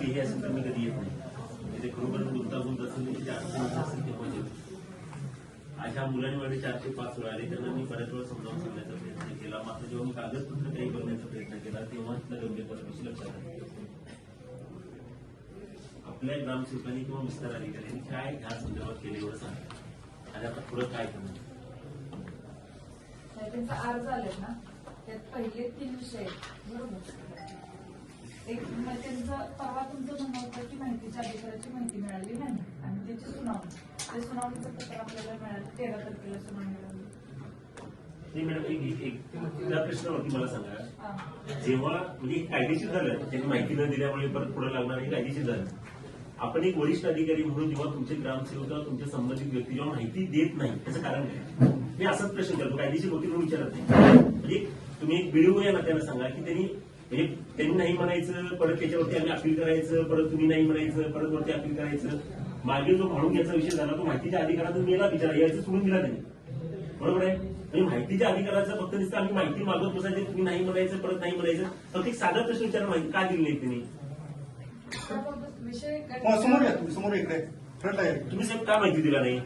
की हे असेल तर मी कधी येत नाही. म्हणजे तिथे खरोखर गुंतागुंत असेल त्याची अडचण असेल तेव्हा येतो अशा मुलांनी माझे चारशे पाच वेळा आले त्यांना मी बऱ्याच वेळा समजावून सांगण्याचा प्रयत्न केला. मात्र जेव्हा मी कागदपत्र काही करण्याचा प्रयत्न केला तेव्हा तिथला गंभीर परिस्थिती लक्षात आलं. आपल्या ग्रामसेवकांनी किंवा विस्तार अधिकाऱ्यांनी काय ह्या संदर्भात केले एवढं सांगा. आणि आता पुढे काय करणार? त्यांचा अर्ज आले ना? त्यात पहिले तीन विषय बरोबर. एक म्हणजे परवा तुमचं म्हणणं होतं की माहितीच्या अधिकाराची माहिती मिळाली नाही. आणि त्याची सुनावणी. ते सुनावणीचं पत्र आपल्याला मिळालं तेरा तारखेला सुनावणी मिळाली. नाही मॅडम एक एक- एक त्या प्रश्नावरती मला सांगा. जेव्हा म्हणजे कायदेशीर झालं त्यांनी माहिती न दिल्यामुळे परत पुढे लागणार हे कायदेशीर झालं. आपण एक वरिष्ठ अधिकारी म्हणून जेव्हा तुमचे ग्रामसेवक किंवा तुमच्या संबंधित व्यक्ती जेव्हा माहिती देत नाही त्याचं कारण काय? मी असाच प्रश्न करतो कायदेशीर गोष्टी म्हणून विचारत नाही. म्हणजे तुम्ही एक व्हिडिओ या नात्यानं सांगा की त्यांनी म्हणजे त्यांनी नाही म्हणायचं परत त्याच्यावरती आम्ही अपील करायचं परत तुम्ही नाही म्हणायचं परत वरती अपील करायचं. मागे जो म्हणून याचा विषय झाला तो माहितीच्या अधिकारातून गेला विचार यायचं सोडून दिला त्यांनी. बरोबर आहे? म्हणजे माहितीच्या अधिकाराचं फक्त नुसतं आम्ही माहिती मागत बसायचं तुम्ही नाही म्हणायचं परत नाही म्हणायचं. फक्त एक साधा प्रश्न विचार माहिती का दिली नाही त्यांनी? हो, समोर या तुम्ही समोर इकडे. तुम्ही साहेब का माहिती दिला नाही?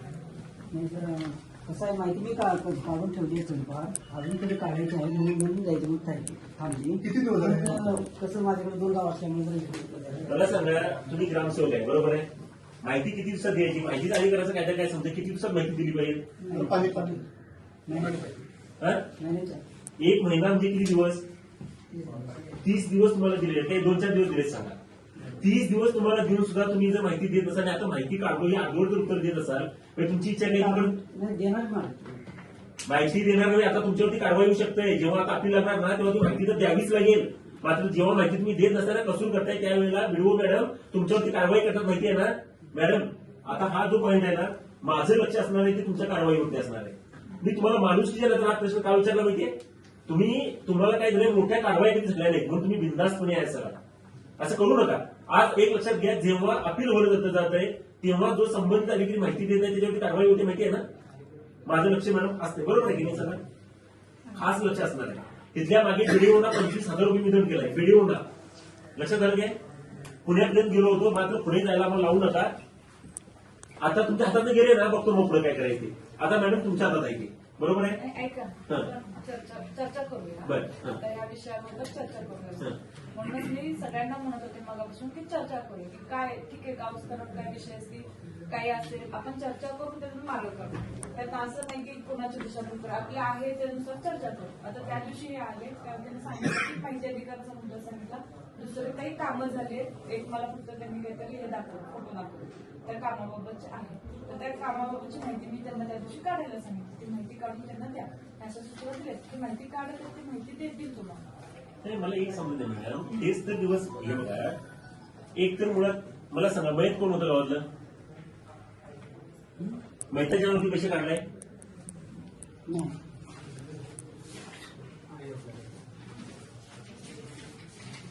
कसं आहे माहिती मी का काढून ठेवली आहे थोडीफार अजून कधी काढायची आहे म्हणून म्हणून जायचं मग थांबली. थांबली किती दिवस झाले? कसं माझ्याकडे दोन गाव असल्यामुळे जरा इकडे तिकडे मला सांगा तुम्ही ग्रामसेवक आहे बरोबर आहे? माहिती किती दिवसात द्यायची? माहितीचा अधिकाराचं कायदा काय समजा किती दिवसात माहिती दिली पाहिजे? नाही. पाणी पाणी नाही नाही हा? नाही चालेल. एक महिना म्हणजे किती दिवस? तीस दिवस तुम्हाला दिले काही दोन चार दिवस दिले सांगा. तीस दिवस तुम्हाला देऊन सुद्धा तुम्ही जर माहिती देत नसाल आणि आता माहिती काढतो आगोर जर उत्तर देत असाल तर तुमची इच्छा नाही देणार माहिती देणार नाही आता तुमच्यावरती कारवाई होऊ शकते. जेव्हा आता अपील लागणार ना तेव्हा ती माहिती तर द्यावीच लागेल. मात्र जेव्हा माहिती तुम्ही देत नसताना कसूर करताय त्यावेळेला. व्हिडिओ मॅडम तुमच्यावरती कारवाई करतात माहिती आहे ना? मॅडम आता हा जो पॉईंट आहे ना माझं लक्ष असणार आहे की तुमच्या कारवाईवरती असणार आहे. मी तुम्हाला माणुसकीच्या नंतर हा प्रश्न का विचारला माहितीये तुम्ही तुम्हाला काय झालं मोठ्या कारवाई कधी झाल्या नाही म्हणून तुम्ही बिंदास्तपणे आहे सगळा. असं करू नका. आज एक लक्षात घ्या जेव्हा अपील होणं जातं जात आहे तेव्हा जो संबंधित अधिकारी माहिती देत आहे त्याच्यावरती कारवाई होते माहिती आहे ना? माझं लक्ष मॅडम असते बरोबर आहे की नाही सगळं? खास लक्ष असणार आहे. तिथल्या मागे व्हिडिओना पंचवीस हजार रुपये वितरण केलाय व्हिडिओना. लक्षात आलं काय पुण्यापर्यंत गेलो होतो मात्र पुढे जायला मला लावू नका. आता तुमच्या हातात गेले ना बघतो मग पुढे काय करायचे आता मॅडम तुमच्या हातात आहे. बरोबर आहे. चर्चा करूया. बरं, या विषयाबद्दल चर्चा. करूया. म्हणूनच मी सगळ्यांना म्हणत होते मगापासून की चर्चा करू की काय ठीक आहे गाव काय विषय असतील काही असेल आपण चर्चा करून त्यातून मार्ग करू त्यात असं नाही की कोणाची दिशाभूल करू. आपले आहे त्यानुसार चर्चा करू. आता त्या दिवशी हे आले त्या सांगितलं की पाहिजे अधिकाराचा मुद्दा सांगितला. दुसरे काही कामं झाले एक मला फक्त त्यांनी काहीतरी हे दाखवलं फोटो दाखवले त्या कामाबाबतचे आहे तर त्या कामाबाबतची माहिती मी त्यांना त्या दिवशी काढायला सांगितली. ती माहिती काढून त्यांना द्या. अशा सूचना दिल्या. ती माहिती काढत ती माहिती देतील तुम्हाला. नाही मला एक समजलं नाही मॅडम. तेच तर दिवस हे बघा एक तर मुळात मला सांगा मयत कोण होतं गावातलं? मैताच्या नोटी कसे काढलाय?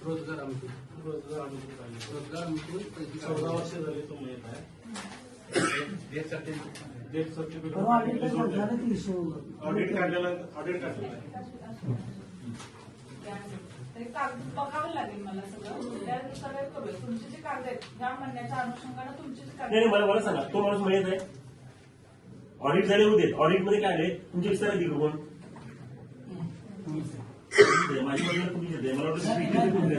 रोजगार अनुकूल रोजगार अनुकूल रोजगार अनुकूल चौदा वर्ष झाली तो मिळत आहे. डेथ सर्टिफिकेट डेथ सर्टिफिकेट परवा ऑडिट issue. ऑडिट काढलेलं आहे. तरी कागद बघावं लागेल मला सगळं. हे करूया. तुमचे जे कागद आहेत ह्या म्हणण्याच्या अनुषंगानं तुमचे जे कागद नाही नाही, मला मला सांगा. तो माणूस मयत आहे? ऑडिट झाले होते. ऑडिटमध्ये काय आले तुमचे विस्तार अधिकारी कोण? माझी मदत तुम्ही देते. मला वाटतं तुम्ही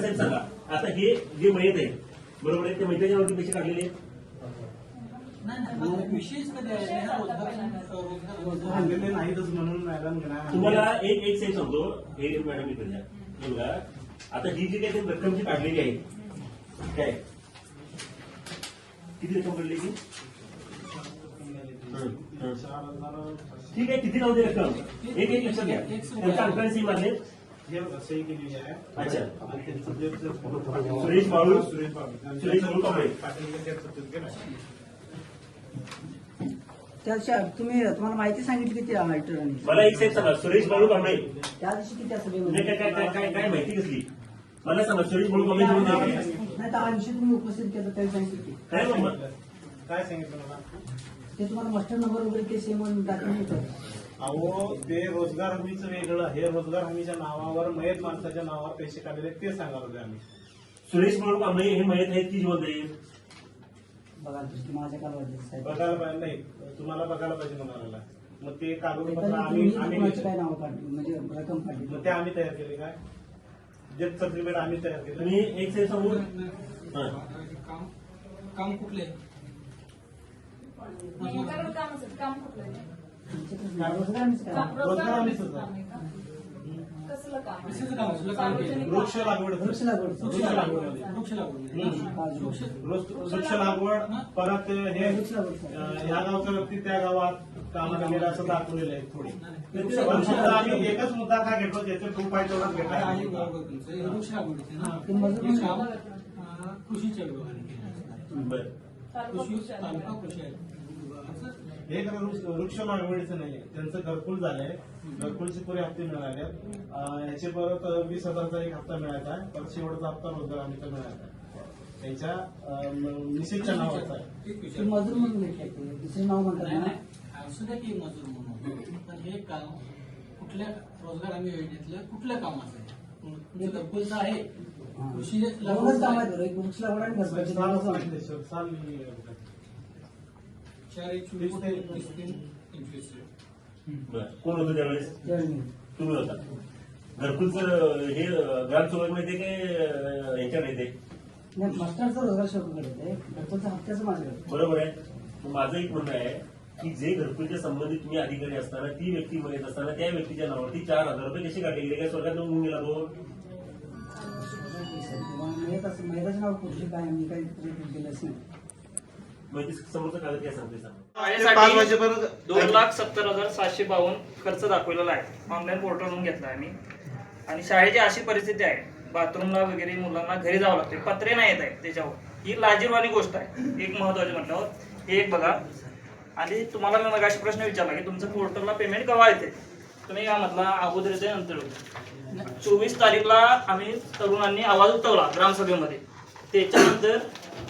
साहेब सांगा. आता हे जे मयत आहे बरोबर आहे? ते मैत्रिच्या नोटी पैसे काढलेले आहेत? विशेष कधी आहे? विषय झाला पहिल्यांदा. रोजगार आणलेले नाहीतच म्हणून मॅडम तुम्हाला एक एक सेट सांगतो हे मॅडम मी तुझ्या बघा आता ही जी काही रक्कम जी काढलेली आहे काय किती रक्कम काढली की ठीक आहे किती नव्हती रक्कम एक एक लक्षात घ्या त्यांच्या अंकाने मारले अच्छा. आणि त्यांचं सुरेश बाळू. सुरेश बाळू सुरेश बाळू तुम्ही तुम्हाला माहिती सांगितली किती अल्टरांनी मला एक सेट सांगा. सुरेश बाळू कांबळे त्या दिवशी किती म्हणजे सभेमध्ये? काय काय काय काय काय माहिती कसली? मला सांगा सुरेश बाळू कांबळे म्हणून आहे. काय? नाही तर विषय तुम्ही उपस्थित केला त्यावेळी सांगितलं की. काय सांगितलं मला? ते तुम्हाला मास्टर नंबर वगैरे केस म्हणून दाखवून अहो ते रोजगार हमीचं वेगळं. हे रोजगार हमीच्या नावावर मयत माणसाच्या नावावर पैसे काढलेले ते सांगाल होते आम्ही. सुरेश म्हणून कांबळे हे माहीत आहेत की जिवंत आहेत? बघा दृष्टी माझ्या कालवडीत साहेब. बघायला पाहिजे नाही तुम्हाला बघायला पाहिजे म्हणाला मग ते कागदपत्र आम्ही आम्ही कोणाची काय नावं काढली म्हणजे रक्कम काढली? मग ते आम्ही तयार केले काय? डेथ सर्टिफिकेट आम्ही तयार केले. तुम्ही एक सांगू हा. काम काम कुठले? काम? रोजगार कसलं काम आहे? कशाचं काम? कसलं काम केलं? सार्वजनिक वृक्ष. लागवड वृक्ष लागवड. वृक्ष लागवड वृक्ष लागवड वृक्ष लागवड परत हे लागवड. ह्या गावचा व्यक्ती त्या गावात कामाला गेला असं दाखवलेलं आहे थोडी पण आम्ही एकच मुद्दा का घेतो त्याचे टू आहे बरोबर तुमचं हे वृक्ष हे काम अं, कृषीच्या विभागाने केलं बरं कृषी. तालुका कृषी विभागाचं हे खरं वृक्ष वृक्ष लागवडीचं नाहीये. त्यांचं घरकुल झालंय. घरकुलचे पुरे हप्ते मिळाले अं, ह्याचे परत वीस हजारचा एक हप्ता मिळायचा आहे. परत शेवटचा हप्ता रोजगार हमीचा मिळायचा आहे. त्यांच्या मिसेसच्या नावाचा आहे. मजूर म्हणून दुसरे नाव म्हणतात असू द्या की मजूर म्हणून. पण हे काम कुठल्या रोजगार हमी योजनेतलं कुठलं काम असेल? तुमचं घरकुलचं आहे. कृषी काम लागवड बरं. एक वृक्ष लागवड आणि घरगुती साल दोनच काम. सांगितले, सर, साल मी, चार एक चोवीस ते एकवीस तीन पंचवीस बरं कोण होतं त्यावेळेस. तुम्ही होता घरकुलचं हे ग्रामसेवक माहिती की यांच्या नाही ते नाही मास्टरचा रोजगार ते घरकुलचा हप्त्याचं माझ्याकडे बरोबर आहे माझं एक म्हणणं आहे की जे घरकुलच्या संबंधित तुम्ही अधिकारी असताना ती व्यक्ती मिळत असताना त्या व्यक्तीच्या नावावरती चार हजार रुपये कसे काढले गेले काय स्वर्गात होऊन गेला तो महिलाचं नाव कृषी काय मी काही दिलंच नाही पाच वाजेपर्यंत दोन लाख सत्तर हजार सातशे बावन्न खर्च दाखवलेला आहे. ऑनलाईन पोर्टलवरून घेतला आहे मी. आणि शाळेची अशी परिस्थिती आहे. बाथरूमला वगैरे मुलांना घरी जावं लागते पत्रे नाही येत आहे त्याच्यावर. ही लाजीरवाणी गोष्ट आहे. एक महत्वाची म्हटल्यावर. हे एक बघा. आणि तुम्हाला मी मगाशी प्रश्न विचारला की तुमचं पोर्टलला पेमेंट केव्हा येते? तुम्ही या म्हटला अगोदर येते नंतर चोवीस तारीखला आम्ही तरुणांनी आवाज उठवला ग्रामसभेमध्ये. त्याच्यानंतर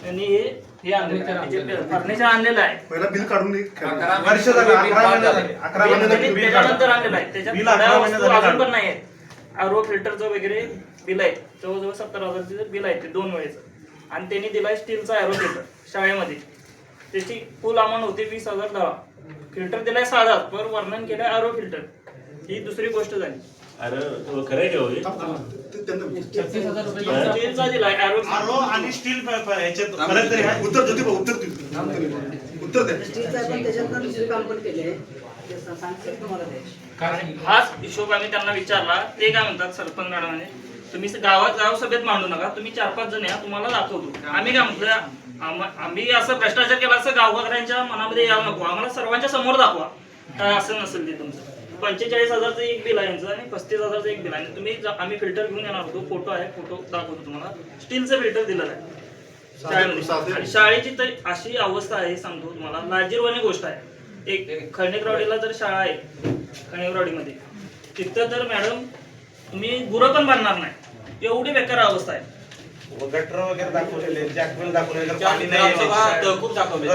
त्यांनी हे हे आणलेलं फर्निचर आणलेलं आहे. पहिला बिल काढून दे. वर्ष झालं अकरा महिने झाले अकरा महिने झाले त्यांनी बिल त्याच्यानंतर. आणलेलं आहे. त्याच्यात बिल थोड्या अकरा महिने वस्तू झाले अजून पण. नाही आहेत आरो फिल्टरचं वगैरे बिल आहे. जवळजवळ सत्तर हजारचं बिल आहे ते दोन वेळेचं. आणि त्यांनी दिलाय स्टीलचा एरो फिल्टर शाळेमध्ये. त्याची फुल अमाऊंट होती वीस हजार दहा. फिल्टर दिलाय हजार पर वर्णन केलंय आरो फिल्टर. ही दुसरी गोष्ट झाली. अरे तो खरं आहे का हो आरो आणि स्टील प- प- ह्याच्यात फरक तरी आहे उत्तर ज्योतिबा उत्तर दे. उत्तर द्या स्टीलचं आहे पण त्याच्यात दुसरे काम पण केले ते सा- सांगतात तुम्हाला ते? आणि हाच हिशोब आम्ही त्यांना विचारला. ते काय म्हणतात सरपंच मॅडमाने? तुम्ही गावात गाव सभेत मांडू नका. तुम्ही चार पाच जण या तुम्हाला दाखवतो. आम्ही काय म्हटलं आम- आम्ही असं भ्रष्टाचार केला असं गावकऱ्यांच्या मनामध्ये यावं नको. आम्हाला सर्वांच्या समोर दाखवा. काय असं नसेल ते तुमचं. पंचेचाळीस हजारचं एक बिल आहे यांचं आणि पस्तीस हजारचं एक बिल आहे. आणि तुम्ही ज- आम्ही फिल्टर घेऊन येणार होतो. फोटो आहे. फोटो दाखवतो तुम्हाला. स्टीलचं फिल्टर दिलेलं आहे. शाळेमध्ये. आणि शाळेची तर अशी अवस्था आहे सांगतो तुम्हाला. लाजीरवाणी गोष्ट आहे. एक खणेकरवाडीला जर शाळा आहे खणेकरवाडीमध्ये तिथं तर मॅडम तुम्ही गुरं पण बांधणार नाही. एवढी बेकार अवस्था आहे. गटर वगैरे दाखवलेले जॅकवेल दाखवलेले पाणी नाही. तहकूब दाखवले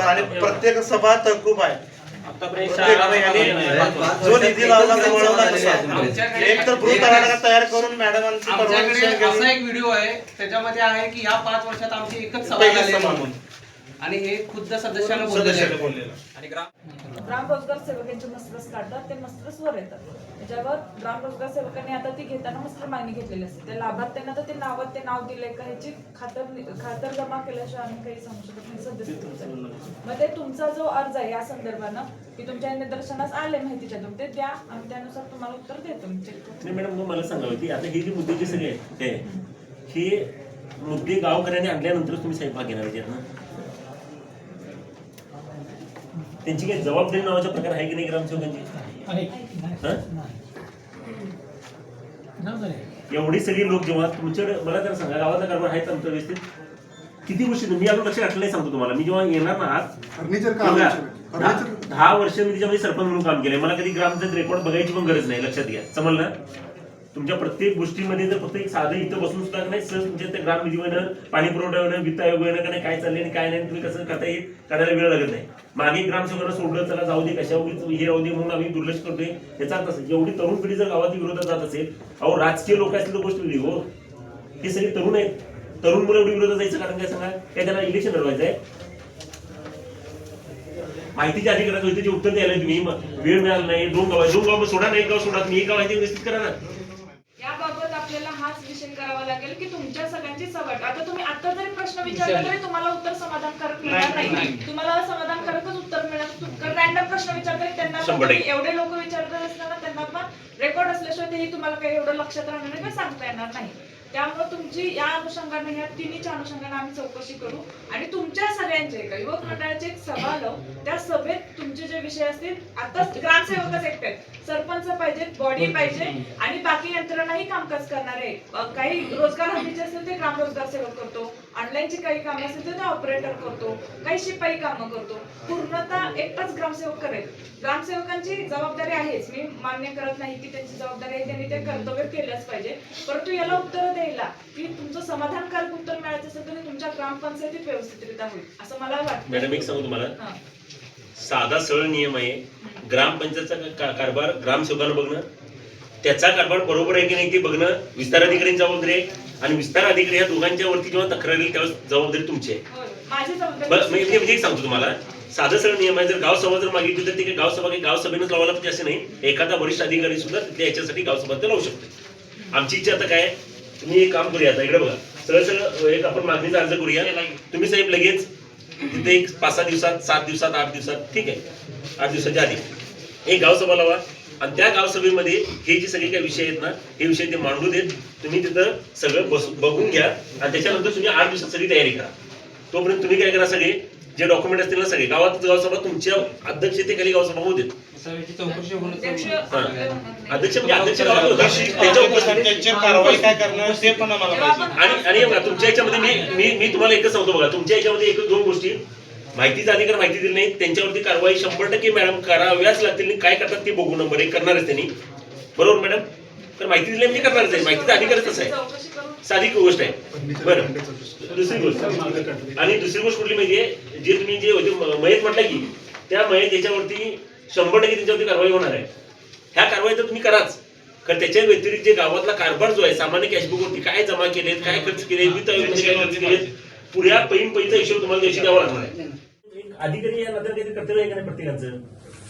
आणि प्रत्येक सभा तहकूब आहे. जो निधी लावला तो वळवला कसा? एक तर तयार करून मॅडमांची आमच्याकडे परवानगी असा एक व्हिडिओ आहे त्याच्यामध्ये आहे की ह्या पाच वर्षात आमची एकच सभा झाली म्हणून. आणि हे खुद्द सदस्यानं. बोललेलं आणि ग्राम ग्राम रोजगार मस्त्रस काढतात ते मस्त्रस वर येतात. त्याच्यावर ग्रामरोजगार सेवकांनी आता ती घेताना मस्त्र मागणी घेतलेली असते. त्या लाभार्थ्यांना तर ते नावात ते नाव दिले का ह्याची खातर खातर जमा केल्याशिवाय आम्ही काही सांगू शकत नाही सध्या मग ते तुमचा जो अर्ज आहे या संदर्भानं की तुमच्या निदर्शनास आले माहितीच्या तुम ते द्या आम्ही त्यानुसार तुम्हाला उत्तर देतो मॅडम मला सांगावं की आता हे जे मुद्दे जे सगळे ते हे मुद्दे गावकऱ्यांनी आणल्यानंतर तुम्ही स्वयंपाक घेणार ना? त्यांची काही जबाबदारी नावाचा प्रकार आहे की नाही ग्रामसेवकांची? हं? एवढी सगळी लोक जेव्हा तुमच्याकडे मला तर सांगा गावाचा कारभार आहे आमच्या व्यवस्थित? किती गोष्टी मी अजून लक्ष घातलं नाही सांगतो तुम्हाला. मी जेव्हा येणार ना आज दहा दहा वर्ष मी त्याच्यामध्ये सरपंच म्हणून काम केलंय. मला कधी ग्रामपंचायत रेकॉर्ड बघायची पण गरज नाही लक्षात घ्या. समजलं? तुमच्या प्रत्येक गोष्टीमध्ये जर फक्त एक साधं इथं बसून सुद्धा नाही सर तुमच्या त्या ग्राम विधीवनं पाणी पुरवठा पुरवठ्यावनं वित्त आयोग का नाही काय चाललंय आणि काय नाही तुम्ही कसं करता येईल करायला वेळ लागत नाही. मागे ग्रामसेवकांना सोडलं चला जाऊ दे कशा हे राहू दे म्हणून आम्ही दुर्लक्ष करतोय. याचा अर्थ असेल एवढी तरुण पिढी जर गावात विरोधात जात असेल अहो राजकीय लोक असतील तर गोष्ट वेगळी हो. हे सगळे तरुण आहेत. तरुण मुलं एवढी विरोधात जायचं कारण काय सांगा? काय त्यांना इलेक्शन लढवायचं आहे? माहितीच्या अधिकारात होते जे उत्तर द्यायला तुम्ही मग वेळ मिळाला नाही दोन गाव दोन गाव सोडा नाही गाव सोडा तुम्ही एक गाव आहे ते व्यवस्थित करा ना. हाच विषय करावा लागेल की तुमच्या सगळ्यांची सवट. आता तुम्ही आता जरी प्रश्न विचारला तरी तुम्हाला उत्तर समाधानकारक मिळणार नाही तुम्हाला समाधानकारकच उत्तर मिळणार कारण रॅन्डम प्रश्न विचारता त्यांना एवढे लोक विचारत असताना त्यांना पण रेकॉर्ड असल्याशिवाय तेही तुम्हाला काही एवढं लक्षात राहणार नाही किंवा सांगता येणार नाही. त्यामुळे तुमची या अनुषंगाने या तिन्हीच्या अनुषंगाने आम्ही चौकशी करू. आणि तुमच्या सगळ्यांचे एका युवक मंडळाची एक सभा लावू त्या सभेत तुमचे जे विषय असतील आता ग्रामसेवकच एकटे आहेत. सरपंच पाहिजे बॉडी पाहिजे आणि बाकी यंत्रणाही कामकाज करणारे काही रोजगार हमीचे असेल ते ग्राम रोजगार सेवक करतो. ऑनलाईनची काही कामं असतील तर ते ऑपरेटर करतो. काही शिपाई कामं करतो. पूर्णतः एकटाच ग्रामसेवक करेल. ग्रामसेवकांची जबाबदारी आहेच. मी मान्य करत नाही की त्यांची जबाबदारी आहे त्यांनी ते कर्तव्य केलंच पाहिजे. परंतु याला उत्तर द्यायला की तुमचं समाधानकारक उत्तर मिळायचं असेल तर तुमच्या ग्रामपंचायतीत व्यवस्थितरित्या होईल असं मला वाटतं. मॅडम एक सांगू तुम्हाला. हा. साधा सरळ नियम आहे. ग्रामपंचायतचा का- कारभार ग्रामसेवकानं बघणं त्याचा कारभार बरोबर आहे की नाही ते बघणं विस्तार अधिकाऱ्यांची जबाबदारी आहे आणि विस्तार अधिकारी ह्या दोघांच्या वरती जेव्हा तक्रार येईल त्यावेळेस जबाबदारी तुमची आहे. होय. माझी बरं जबाबदारी मी एक सांगतो तुम्हाला. साधं सरळ नियम आहे. जर गावसभा जर मागितली तर ते गावसभा काही गावसभेनंच लावायला पाहिजे असे नाही. एखादा वरिष्ठ अधिकारी सुद्धा तिथल्या याच्यासाठी गावसभा ते लावू शकतो. आमची इच्छा आता काय आहे? तुम्ही एक काम करूया आता इकडे बघा. सरळ सरळ एक आपण मागणीचा अर्ज करूया. तुम्ही साहेब लगेच तिथे एक पाच सहा दिवसात सात दिवसात आठ दिवसात ठीक आहे आठ दिवसाच्या आधी एक गावसभा लावा. आणि त्या गावसभेमध्ये हे जे सगळे काही विषय आहेत ना हे विषय ते मांडू देत तुम्ही तिथं सगळं बस बघून घ्या. आणि त्याच्यानंतर तुम्ही आठ दिवसात सगळी तयारी करा. तोपर्यंत तुम्ही काय करा सगळे जे डॉक्युमेंट असतील ना सगळे गावात गावसभा तुमच्या अध्यक्षतेखाली गावसभा होऊ देत. अध्यक्ष म्हणजे अध्यक्ष गावात होता. त्याच्या उपस्थितीत त्यांच्यावर कारवाई काय करणार ते पण आम्हाला जेव्हा पाहिजे आपण- आणि आणि हे बघा तुमच्या याच्यामध्ये मी मी मी तुम्हाला एकच सांगतो बघा. तुमच्या याच्यामध्ये एकच दोन गोष्टी. माहितीचा अधिकार माहिती दिली नाही. त्यांच्यावरती कारवाई शंभर टक्के मॅडम कराव्याच लागतील. आणि काय करतात ते बघू नंबर एक. करणारच त्यांनी. बरोबर मॅडम? तर माहिती दिली म्हणजे करणारच आहे. माहितीचा अधिकारच आहे. साधी गोष्ट आहे. बरं. दुसरी गोष्ट. आणि दुसरी गोष्ट कुठली म्हणजे जे तुम्ही जे मयत म्हटलं की त्या मयत याच्यावरती शंभर टक्के त्यांच्यावरती कारवाई होणार आहे. ह्या कारवाई तर तुम्ही कराच. कारण त्याच्या व्यतिरिक्त जे गावातला कारभार जो आहे सामान्य कॅशबुक वरती काय जमा केलेत काय खर्च केले वित्त आयोगाने काय खर्च केलेत पुऱ्या पैन पैचा हिशोब तुम्हाला दिवशी द्यावा लागणार आहे. एक अधिकारी या नंतर काहीतरी कर्तव्य आहे का नाही प्रत्येकाचं?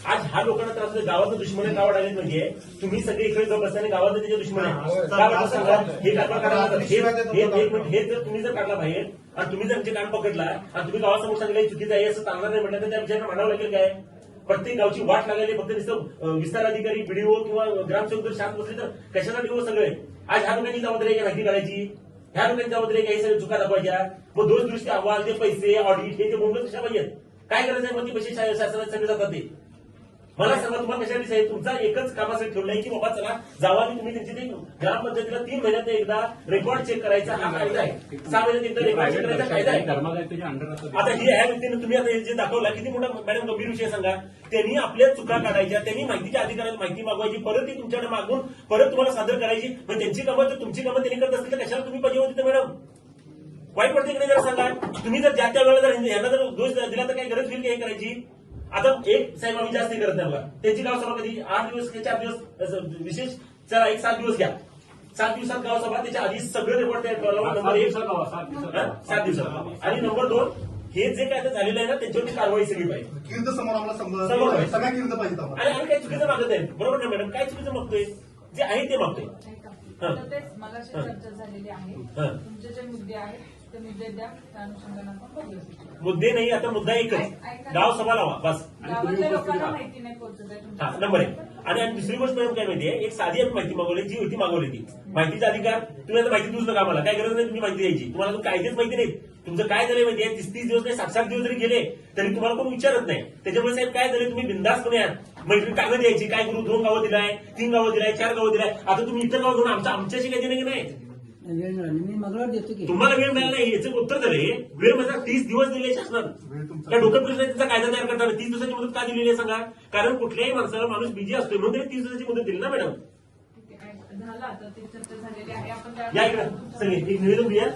आज हा लोकांना त्रास होतो गावाचं दुश्मन का वाढायला म्हणजे तुम्ही सगळे इकडे जाऊन बसताना गावाचं त्याचे दुश्मन हे कारभार. हे हे- एक मिनिट, हे जर तुम्ही जर काढला बाहेर आणि तुम्ही जर आमचे कान पकडला आणि तुम्ही गावासमोर सांगितलं हे चुकीचं आहे असं चालणार नाही म्हटलं तर त्या विषयाला म्हणावं लागेल काय? प्रत्येक गावची वाट लागायला फक्त नुसतं विस्तार अधिकारी बीडीओ किंवा ग्रामसेवक जर शांत बसले तर कशाला हो सगळे? आज ह्या लोकांची जबाबदारी आहे का माहिती काढायची ह्या लोकांची जबाबदारी काही सगळ्या चुका दाखवायच्या मग दोष दृष्टी अहवाल ते पैसे ऑडिट हे ते मुंबईत कशा पाहिजेत? काय करायचं आहे? पैसे शासनात सगळे जातात ते? मला सांगा तुम्हाला कशा साहेब तुमचा एकच कामासाठी ठेवलाय की बाबा चला जावा आणि तुम्ही त्यांची ते ग्रामपंचायतीला तीन महिन्यात एकदा रेकॉर्ड चेक करायचा हा कायदा आहे. सहा महिन्यात एकदा रेकॉर्ड चेक करायचा कायदा आहे. आता ही ह्या व्यक्तीने तुम्ही आता जे दाखवला किती मोठा मॅडम गंभीर विषय सांगा. त्यांनी आपल्या चुका काढायच्या त्यांनी माहितीच्या अधिकाऱ्याला माहिती मागवायची परत ती तुमच्याकडे मागून परत तुम्हाला सादर करायची. पण त्यांची कामं तर तुमची कामं त्यांनी करत असतील तर कशाला तुम्ही पाहिजे होती मॅडम वाईट पडते की नाही जरा सांगा. तुम्ही जर ज्या त्या वेळेला जर यांना जर दोष दिला तर काही गरज होईल काही करायची? आता एक साहेब आम्ही जास्त नाही करत नाही बघा. त्यांची गावसभा कधी? आठ दिवस ते चार दिवस असं विशेष चला एक सात दिवस घ्या. सात दिवसात गावसभा त्याच्या आधी सगळं रेकॉर्ड तयार करावं नंबर एक. हा? सात दिवसात. आणि नंबर दोन हे जे काय आता झालेलं आहे ना त्याच्यावरती कारवाई सगळी पाहिजे. कीर्त समोर आम्हाला समोर आहे. सगळ्या कीर्त पाहिजे आम्हाला. आणि आम्ही काही चुकीचं मागत नाही. बरोबर ना मॅडम काय चुकीचं मागतोय? जे आहे ते मागतोय. ऐका. हा. तर तेच मगाशी. चर्चा झालेली आहे. हा. तुमचे जे मुद्दे आहेत ते मुद्दे द्या त्या अनुषंगाने आपण बघूया मुद्दे नाही आता मुद्दा एकच. गाव सभा लावा बस. गावातल्या लोकांना माहिती नाही पोहोचत आहे हा तुमच्या नंबर आहे आणि आणि दुसरी गोष्ट मॅडम काय माहितीये एक साधी आम्ही माहिती मागवली जी होती मागवली ती. माहितीचा अधिकार तुम्ही आता माहिती देऊच नका आम्हाला काय गरज नाही तुम्ही माहिती द्यायची. तुम्हाला तो कायदेच माहिती नाही तुमचं काय झालंय माहितीये तीस तीस दिवस नाही सात सात दिवस जरी गेले तरी तुम्हाला कोण विचारत नाही. त्याच्यामुळे साहेब काय झालं तुम्ही बिंदासपणे या. मैत्रीण कागद द्यायची काय करू दोन गावं दिलाय तीन गावं दिलाय चार गावं दिलाय. आता तुम्ही इतर गाव घेऊन आमच्या आमच्याशी काही देणं की नाही वेळ मिळाली. मी मंगळवार देतो की. तुम्हाला वेळ मिळाला नाही याचं उत्तर झाले वेळ माझा तीस दिवस दिले शासनानं वेळ तुमचा काय डोकं प्रश्न त्याचा कायदा तयार करताना तीस दिवसाची मुदत का दिलेली आहे सांगा? कारण कुठल्याही माणसाला माणूस बिझी असतोय म्हणून त्यांनी तीस दिवसाची मुदत दिली ना मॅडम. झालं आता. ती चर्चा झालेली आहे. आपण त्या या इकडे. सगळे एक निवेदन घेऊया